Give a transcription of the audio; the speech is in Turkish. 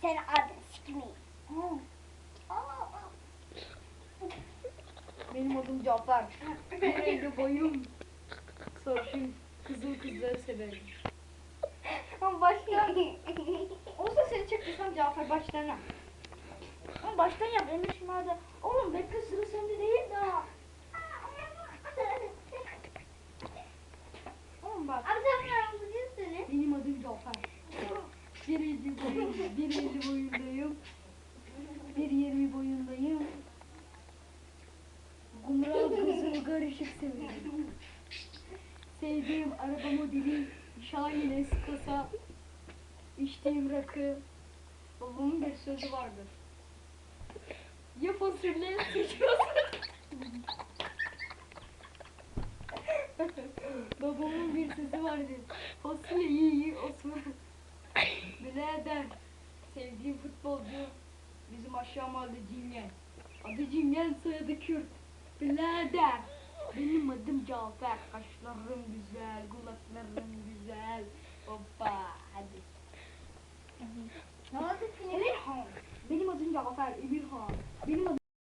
seni adını sikmeyeyim. Benim adım Cafer. Elde boyum. Sarışın kızıl kızları severim. Ama baştan... Olsa seni çektirsem Cafer başlarına. Ama baştan yap Emir Şimal'de. Bir elli boyundayım. Bir yirmi boyundayım. Kumral kızıl karışık severim. Sevdiğim araba modeli Şahin Eskasa. İçtiğim rakı. Babamın bir sözü vardır. Ya fasulye sıçrasın. Babamın bir sözü vardı. Fasulye iyi iyi Osman. Birader. Sevdiğim futbolcu bizim aşağı mahalle Cingen. Adı Cingen soyadı Kürt. Birader. Benim adım Cafer. Kaşlarım güzel, kulaklarım güzel. Hoppa hadi. Ne oldu Evet. Benim adım Cafer. Emir